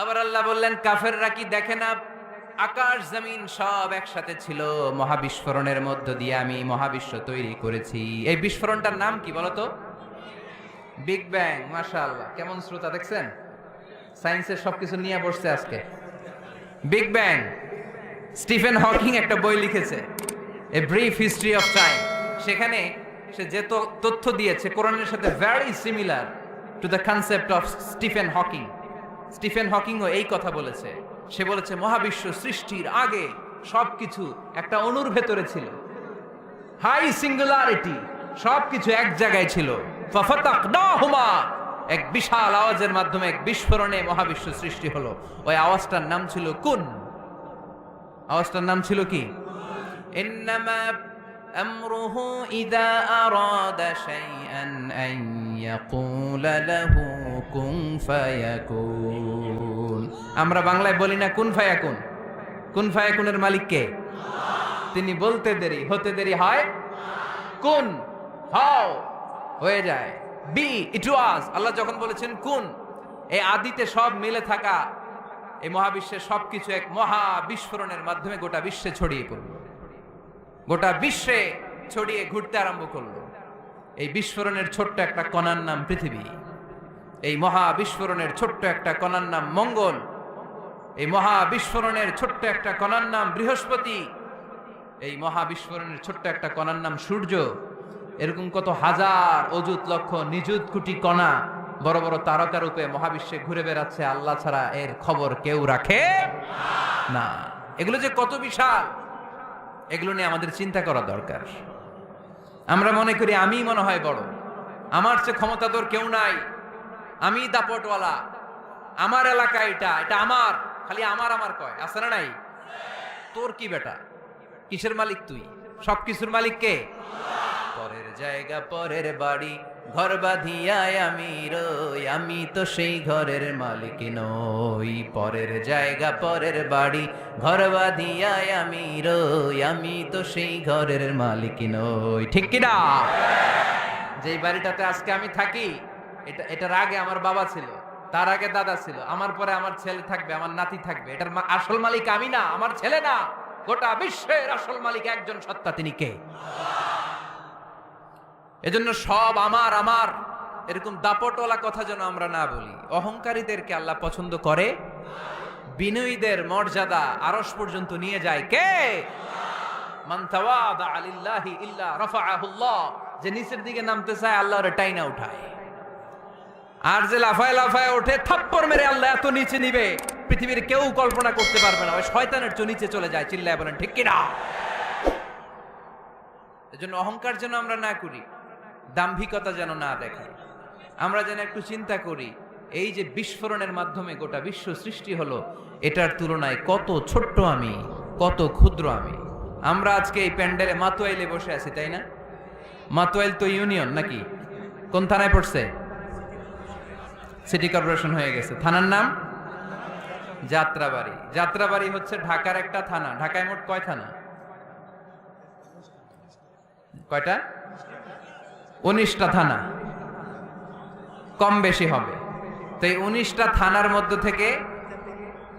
আবার আল্লাহ বললেন, কাফেররা কি দেখে না? আকাশ, জমিন সব একসাথে ছিল। মহাবিস্ফোরণের মধ্য দিয়ে আমি মহাবিশ্ব তৈরি করেছি। এই বিস্ফোরণটার নাম কি বলতো বিগ ব্যাং, মাশাআল্লাহ। কেমন শ্রোতা দেখছেন? সায়েন্সের সবকিছু নিয়ে বসছে আজকে। বিগ ব্যাং, স্টিফেন হকিং একটা বই লিখেছে। A brief history of time সেখানে সে যে তথ্য দিয়েছে, কোরআনের সাথে very similar to the concept of Stephen Hawking Stephen হকিংও এই কথা বলেছে। সে বলেছে, মহাবিশ্ব সৃষ্টির আগে সবকিছু একটা অণুর ভেতরে ছিল। হাই সিঙ্গুলারিটি, সবকিছু এক জায়গায় ছিল। এক বিশাল আওয়াজের মাধ্যমে এক বিস্ফোরণে মহাবিশ্ব সৃষ্টি হলো। ওই আওয়াজটার নাম ছিল কুন। আওয়াজটার নাম ছিল কি? লাহু কুন ফায়াকুন? আমরা বাংলায় বলি না কুন ফায়াকুন। কুন ফায়াকুনের মালিক কে? তিনি বলতে দেরি, হতে দেরি হয়? কুন। হাও। হয়ে যায়। বি, ইট ওয়াজ। আল্লাহ যখন বলেছেন কুন এই আদিতে সব মিলে থাকা এই মহাবিশ্বের সবকিছু এক মহা বিস্ফোরণের মাধ্যমে গোটা বিশ্বে ছড়িয়ে পড়ল। গোটা বিশ্বে ছড়িয়ে ঘুরতে আরম্ভ করল। এই বিস্ফোরণের ছোট্ট একটা কণার নাম পৃথিবী। এই মহা বিস্ফোরণের ছোট্ট একটা কণার নাম মঙ্গল। এই মহা বিস্ফোরণের ছোট্ট একটা কণার নাম বৃহস্পতি। এই মহা বিস্ফোরণের ছোট্ট একটা কণার নাম সূর্য। এরকম কত হাজার অযুত লক্ষ নিযুত কোটি কণা বড় বড় তারকা রূপে মহাবিশ্বে ঘুরে বেড়াচ্ছে, আল্লাহ ছাড়া এর খবর কেউ রাখে না। এগুলো যে কত বিশাল, এগুলো নিয়ে আমাদের চিন্তা করা দরকার। আমরা মনে করি আমি মনে হয় বড়। আমার চেয়ে ক্ষমতাধর কেউ নাই। আমি দাপটওয়ালা। আমার এলাকা এটা এটা আমার, খালি আমার আমার কয়, আছে না নাই? তোর কি বেটা? কিসের মালিক তুই? সব কিছুর মালিক কে? পরের জায়গা, পরের বাড়ি, ঘর বাঁধিয়ায় আমি রই, আমি তো সেই ঘরের মালিক নই। পরের জায়গা, পরের বাড়ি, ঘর বাঁধিয়ায় আমি রই, আমি তো সেই ঘরের মালিক নই। ঠিক কিনা? যেই বাড়িটাতে আজকে আমি থাকি এটা, এটার আগে আমার বাবা ছিল, তার আগে দাদা ছিল, আমার পরে আমার ছেলে থাকবে, আমার নাতি থাকবে, এটার আসল মালিক আমি না, আমার ছেলে না, গোটা বিশ্বের আসল মালিক একজন সত্তা, তিনি কে? এজন্য সব আমার আমার, এরকম দাপটওয়ালা কথা যেন আমরা না বলি, অহংকারীদেরকে আল্লাহ পছন্দ করে, বিনয়ীদের মর্যাদা আরস পর্যন্ত নিয়ে যায়, কে? মান তাওয়াদা আলিল্লাহি ইল্লা রাফাআহুল্লাহ, যে নিচের দিকে নামতে চায় আল্লাহ ওরে টাইনা উঠায়। আর যে লাফায় লাফায় ওঠে, থাপ্পড় মেরে আল্লাহ এত নিচে নিবে। পৃথিবীর কেউ কল্পনা করতে পারবে না। ওই শয়তানের চো নিচে চলে যায়, চিল্লায় বলেন, ঠিক কিনা? এজন্য অহংকার যেন আমরা না করি, দাম্ভিকতা যেন না দেখাই। আমরা যেন একটু চিন্তা করি, এই যে বিস্ফোরণের মাধ্যমে গোটা বিশ্ব সৃষ্টি হলো, এটার তুলনায় কত ছোট্ট আমি, কত ক্ষুদ্র আমি। আমরা আজকে এই প্যান্ডেলে মাতোয়াইলে বসে আছি, তাই না? মাতোয়াইল তো ইউনিয়ন নাকি? কোন থানায় পড়ছে? সিটি কর্পোরেশন হয়ে গেছে। থানার নাম? যাত্রাবাড়ি। যাত্রাবাড়ি হচ্ছে ঢাকার একটা থানা। ঢাকায় মোট কয় থানা? কয়টা? উনিশটা থানা। কম বেশি হবে। তো এই উনিশটা থানার মধ্য থেকে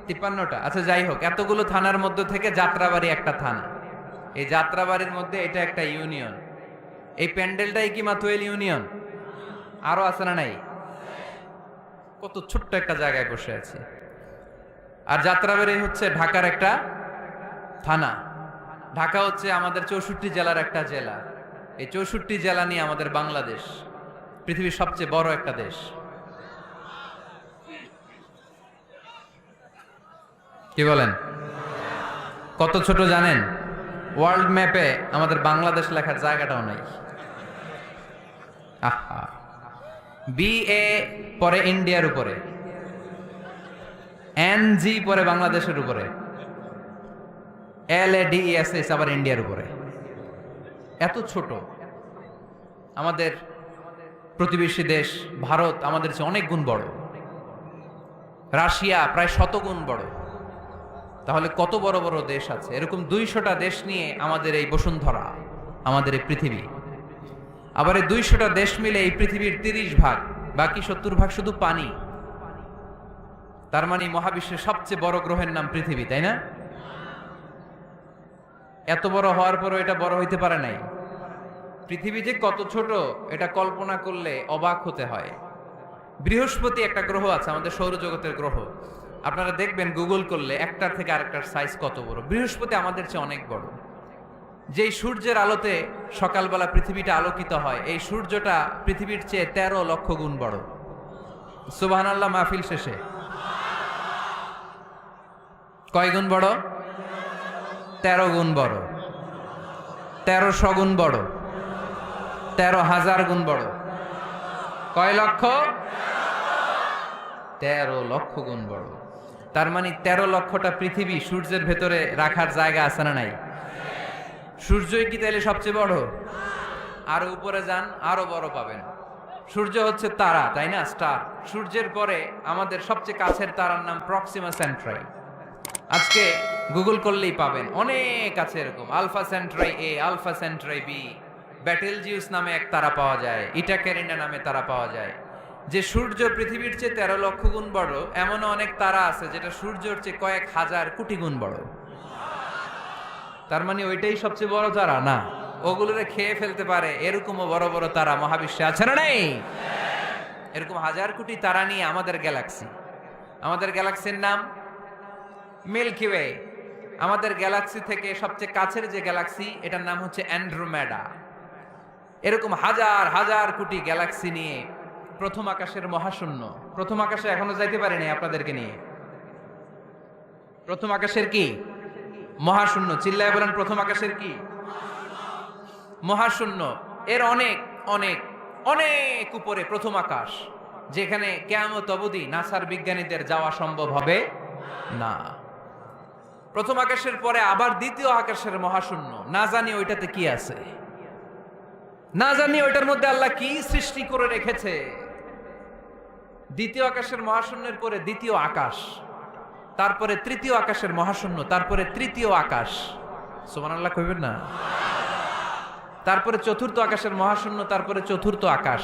তিপ্পান্নটা। আচ্ছা যাই হোক, এতগুলো থানার মধ্য থেকে যাত্রাবাড়ি একটা থানা। এই যাত্রাবাড়ির মধ্যে এটা একটা ইউনিয়ন। এই প্যান্ডেলটাই কি মাতুয়েল ইউনিয়ন? আরও আছে না নাই? কত ছোট্ট একটা জায়গায় বসে আছি। আর যাত্রাবাড়ি হচ্ছে ঢাকার একটা থানা। ঢাকা হচ্ছে আমাদের চৌষট্টি জেলার একটা জেলা। এই চৌষট্টি জেলা নিয়ে আমাদের বাংলাদেশ পৃথিবীর সবচেয়ে বড় একটা দেশ। কি বলেন? কত ছোট জানেন? ওয়ার্ল্ড ম্যাপে আমাদের বাংলাদেশ লেখার জায়গাটাও নাই। আহা। বি এ পরে ইন্ডিয়ার উপরে। এন জি পরে বাংলাদেশের উপরে। L A D S S আবার ইন্ডিয়ার উপরে। এত ছোট। আমাদের প্রতিবেশী দেশ, ভারত আমাদের চেয়ে অনেক গুণ বড়। রাশিয়া প্রায় শতগুণ বড়। তাহলে কত বড় বড় দেশ আছে? এরকম দুইশোটা দেশ নিয়ে আমাদের এই বসুন্ধরা, আমাদের এই পৃথিবী। আবার এই দুইশোটা দেশ মিলে এই পৃথিবীর তিরিশ ভাগ, বাকি সত্তর ভাগ শুধু পানি। তার মানে মহাবিশ্বের সবচেয়ে বড় গ্রহের নাম পৃথিবী, তাই না? এত বড় হওয়ার পরও এটা বড় হইতে পারে নাই। পৃথিবী যে কত ছোট, এটা কল্পনা করলে অবাক হতে হয়। বৃহস্পতি একটা গ্রহ আছে, আমাদের সৌরজগতের গ্রহ। আপনারা দেখবেন, গুগল করলে একটার থেকে আরেকটার সাইজ কত বড়। বৃহস্পতি আমাদের চেয়ে অনেক বড়। যেই সূর্যের আলোতে সকালবেলা পৃথিবীটা আলোকিত হয়, এই সূর্যটা পৃথিবীর চেয়ে তেরো লক্ষ গুণ বড়। সুবাহান আল্লাহ মাহফিল শেষে। কয় গুণ বড়? তেরো গুণ বড়। তেরোশো গুণ বড়। তেরো হাজার গুণ বড়। কয় লক্ষ? তেরো লক্ষ গুণ বড়। তার মানে তেরো লক্ষটা পৃথিবী সূর্যের ভেতরে রাখার জায়গা আছে না নাই? সূর্যই কি তাইলে সবচেয়ে বড়? আরও উপরে যান, আরও বড় পাবেন। সূর্য হচ্ছে তারা, তাই না? স্টার। সূর্যের পরে আমাদের সবচেয়ে কাছের তারার নাম প্রক্সিমা সেন্ট্রাই। আজকে গুগল করলেই পাবেন। অনেক আছে এরকম। Alpha Centauri A, Alpha Centauri B. Betelgeuse নামে এক তারা পাওয়া যায়। ইটা ক্যারিনা নামে তারা পাওয়া যায়। যে সূর্য পৃথিবীর চেয়ে তেরো লক্ষ গুণ বড়, এমনও অনেক তারা আছে যেটা সূর্যের চেয়ে কয়েক হাজার কোটি গুণ বড়। তার মানে ওইটাই সবচেয়ে বড় তারা না। ওগুলোরে খেয়ে ফেলতে পারে, এরকমও বড় বড় তারা মহাবিশ্বে আছে না নেই? এরকম হাজার কোটি তারা নিয়ে আমাদের গ্যালাক্সি। আমাদের গ্যালাক্সির নাম মিল্কি ওয়ে। আমাদের গ্যালাক্সি থেকে সবচেয়ে কাছের যে গ্যালাক্সি, এটার নাম হচ্ছে অ্যান্ড্রোমেডা। এরকম হাজার হাজার কোটি গ্যালাক্সি নিয়ে প্রথম আকাশের মহাশূন্য। প্রথম আকাশে এখনও যাইতে পারেনি আপনাদেরকে নিয়ে। প্রথম আকাশের কি? মহাশূন্য, চিল্লায় বলেন প্রথম আকাশের কি? মহাশূন্য, এর অনেক অনেক অনেক উপরে প্রথম আকাশ, যেখানে কেয়ামত অবধি নাসার বিজ্ঞানীদের যাওয়া সম্ভব হবে না। প্রথম আকাশের পরে আবার দ্বিতীয় আকাশের মহাশূন্য, না জানি ওইটাতে কি আছে। না জানি ওইটার মধ্যে আল্লাহ কি সৃষ্টি করে রেখেছে। দ্বিতীয় আকাশের মহাশূন্যের পরে দ্বিতীয় আকাশ। তারপরে তৃতীয় আকাশের মহাশূন্য, তারপরে তৃতীয় আকাশ। সোমান আল্লাহ কইবেন না? তারপরে চতুর্থ আকাশের মহাশূন্য, তারপরে চতুর্থ আকাশ।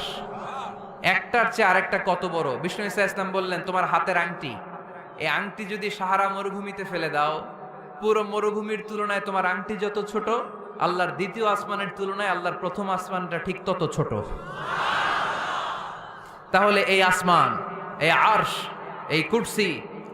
একটার চেয়ে আরেকটা কত বড়? বিষ্ণু ইসা ইসলাম বললেন, তোমার হাতের আংটি। এই আংটি যদি সাহারা মরুভূমিতে ফেলে দাও, পুরো মরুভূমির তুলনায় তোমার আংটি যত ছোট, আল্লাহর দ্বিতীয় আসমানের তুলনায় আল্লাহর প্রথম আসমানটা ঠিক তত ছোট। তাহলে এই আসমান, এই আর্শ, এই কুরসি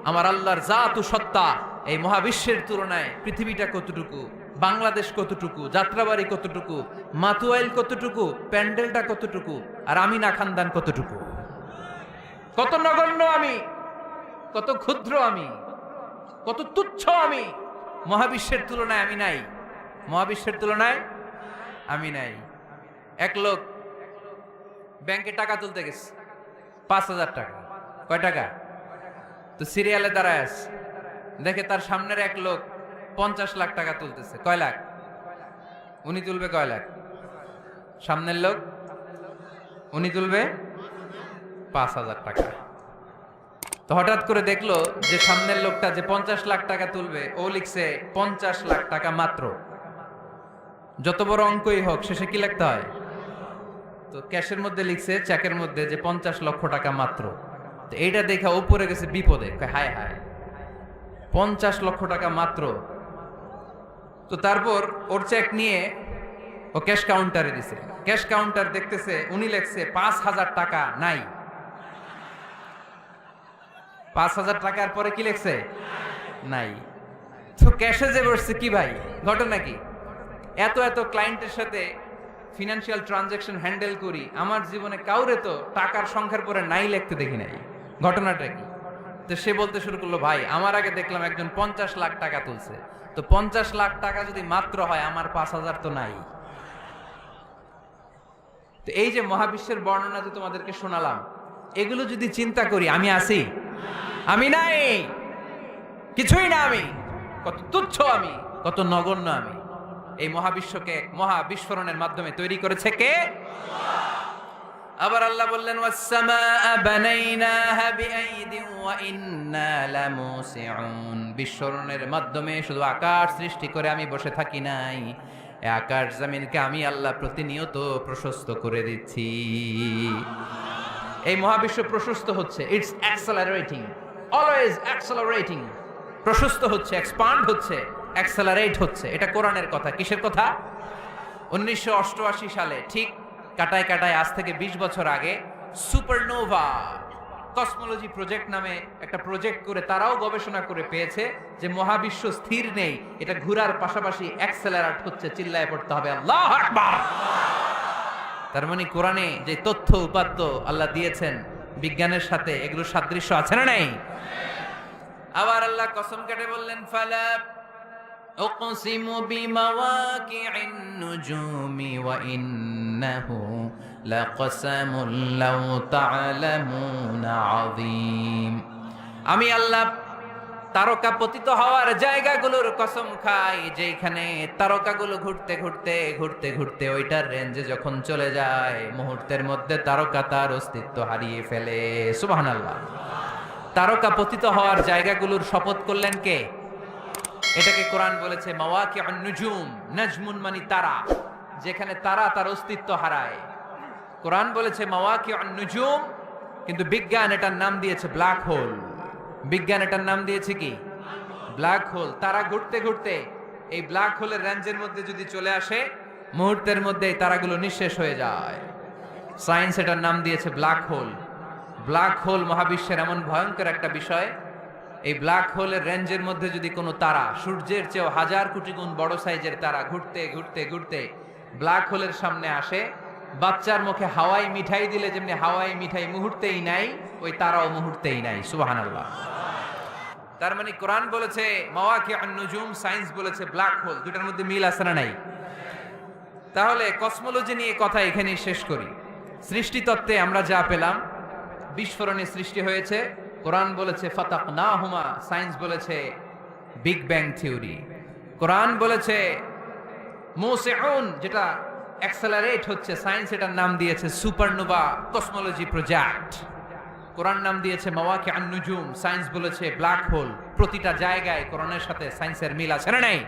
আমার আল্লাহর জাতু সত্তা এই মহাবিশ্বের তুলনায় পৃথিবীটা কতটুকু, বাংলাদেশ কতটুকু, যাত্রাবাড়ি কতটুকু, মাতুয়াইল কতটুকু, প্যান্ডেলটা কতটুকু, আর আমি না খানদান কতটুকু? কত নগণ্য আমি, কত ক্ষুদ্র আমি, কত তুচ্ছ আমি, মহাবিশ্বের তুলনায় আমি নাই। মহাবিশ্বের তুলনায় আমি নাই। এক লোক ব্যাংকে টাকা তুলতে গেছে, পাঁচ হাজার টাকা। কয় টাকা? তো সিরিয়ালে দাঁড়ায় আছে দেখে তার সামনের এক লোক পঞ্চাশ লাখ টাকা তুলতেছে। কয় লাখ? উনি তুলবে কয় লাখ? সামনের লোক? উনি তুলবে পাঁচ হাজার টাকা। তো হঠাৎ করে দেখল যে সামনের লোকটা যে পঞ্চাশ লাখ টাকা তুলবে, ও লিখছে পঞ্চাশ লাখ টাকা মাত্র। যত বড় অঙ্কই হোক, শেষে কি লিখতে হয়? তো ক্যাশের মধ্যে লিখছে, চেকের মধ্যে যে পঞ্চাশ লক্ষ টাকা মাত্র। এইটা দেখে উপরে গেছে বিপদে। হায় হায়। পঞ্চাশ লক্ষ টাকা মাত্র। তো তারপর ওর চেক নিয়ে ও ক্যাশ কাউন্টারে দিছে। ক্যাশ কাউন্টার দেখতেছে, উনি লেখছে, পাঁচ হাজার টাকা নাই। পাঁচ হাজার টাকার পরে কি লেখছে? নাই। তো ক্যাশে যে বসছে কি ভাই? ঘটনা কি? এত এত ক্লায়েন্টের সাথে ফিনান্সিয়াল ট্রানজাকশন হ্যান্ডেল করি, আমার জীবনে কাউরে তো টাকার সংখ্যার পরে নাই লিখতে দেখি নাই। ঘটনাটা কি? তো সে বলতে শুরু করল, ভাই, আমার আগে দেখলাম একজন পঞ্চাশ লাখ টাকা তুলছে। তো পঞ্চাশ লাখ টাকা যদি মাত্র হয়, আমার পাঁচ হাজার তো নাই। তো এই যে মহাবিশ্বের বর্ণনা যে তোমাদেরকে শোনালাম, এগুলো যদি চিন্তা করি, আমি আছি? আমি নাই! কিছুই না আমি! কত তুচ্ছ আমি, কত নগণ্য আমি। এই মহাবিশ্বকে মহা বিস্ফোরণের মাধ্যমে তৈরি করেছে কে? আবার আল্লাহ বললেন বিস্ফোরণের মাধ্যমে শুধু আকাশ সৃষ্টি করে আমি বসে থাকি নাই। আকাশ জমিনকে আমি আল্লাহ প্রতিনিয়ত প্রশস্ত করে দিচ্ছি। এই মহাবিশ্ব প্রশস্ত হচ্ছে ইটস অ্যাক্সেলারেটিং অলওয়েজ অ্যাক্সেলারেটিং প্রশস্ত হচ্ছে এক্সপান্ড হচ্ছে অ্যাক্সেলারেট হচ্ছে। এটা কোরআনের কথা, কিসের কথা? উনিশশো অষ্টআশি সালে, ঠিক কাটায় কাটায় আজ থেকে ২০ বছর আগে সুপারনোভা কসমোলজি প্রজেক্ট নামে একটা প্রজেক্ট করে তারাও গবেষণা করে পেয়েছে যে মহাবিশ্ব স্থির নেই এটা ঘোরার পাশাপাশি অ্যাক্সেলারেট হচ্ছে চিল্লায় পড়তে হবে আল্লাহ আকবার তার মানে কোরআনে যে তথ্য উপাত্ত আল্লাহ দিয়েছেন বিজ্ঞানের সাথে এগুলোর সাদৃশ্য আছে না নাই আবার আল্লাহ কসম কেটে বললেন ফালা أقسم بمواقع النجوم وإنه لقسم لو تعلمون عظيم আমি আল্লাহ তারকা পতিত হওয়ার জায়গাগুলোর কসম খাই যেখানে তারকাগুলো ঘুরতে ঘুরতে ঘুরতে ঘুরতে ওইটার রেঞ্জে যখন চলে যায় মুহূর্তের মধ্যে তারকা তার অস্তিত্ব হারিয়ে ফেলে সুবহানাল্লাহ তারকা পতিত হওয়ার জায়গাগুলোর শপথ করলেন কে এটাকে কোরআন বলেছে মাওয়াকি নুজুম নাজমুন মানি তারা যেখানে তারা তার অস্তিত্ব হারায়। কোরআন বলেছে মাওয়াকি নুজুম কিন্তু বিজ্ঞান এটার নাম দিয়েছে ব্ল্যাক হোল। বিজ্ঞান এটার নাম দিয়েছে কি? Black hole. তারা ঘুরতে ঘুরতে এই ব্ল্যাক হোলের রেঞ্জের মধ্যে যদি চলে আসে, মুহূর্তের মধ্যে তারাগুলো নিঃশেষ হয়ে যায়। সায়েন্স এটার নাম দিয়েছে ব্ল্যাক হোল। ব্ল্যাক হোল মহাবিশ্বের এমন ভয়ঙ্কর একটা বিষয়, এই ব্ল্যাক হোলের রেঞ্জের মধ্যে যদি কোনো তারা, সূর্যের চেয়েও হাজার কোটি গুণ বড় সাইজের তারা ঘুরতে ঘুরতে ঘুরতে ব্ল্যাক হোলের সামনে আসে। বাচ্চার মুখে হাওয়াই মিঠাই দিলে যেমনি হাওয়াই মিঠাই মুহূর্তেই নাই, ওই তারাও মুহূর্তেই নাই। সুবাহান তার মানে কোরআন বলেছে মাওয়াকি নুজুম, সায়েন্স বলেছে ব্ল্যাক হোল দুটার মধ্যে মিল আছে না নাই? তাহলে কসমোলজি নিয়ে কথা এখানেই শেষ করি। সৃষ্টিতত্ত্বে আমরা যা পেলাম, বিস্ফোরণে সৃষ্টি হয়েছে। কোরআন বলেছে ফাতাক না হুমা সায়েন্স বলেছে, বিগ ব্যাং থিওরি। কোরআন বলেছে মোসেউন, যেটা অ্যাক্সেলারেট হচ্ছে সায়েন্স এটার নাম দিয়েছে সুপারনোভা কসমোলজি প্রজেক্ট কোরআন নাম দিয়েছে মাওয়াকে আন্নুজুম সায়েন্স বলেছে ব্ল্যাক হোল প্রতিটা জায়গায় কোরআনের সাথে সায়েন্সের মিল আছে না নাই?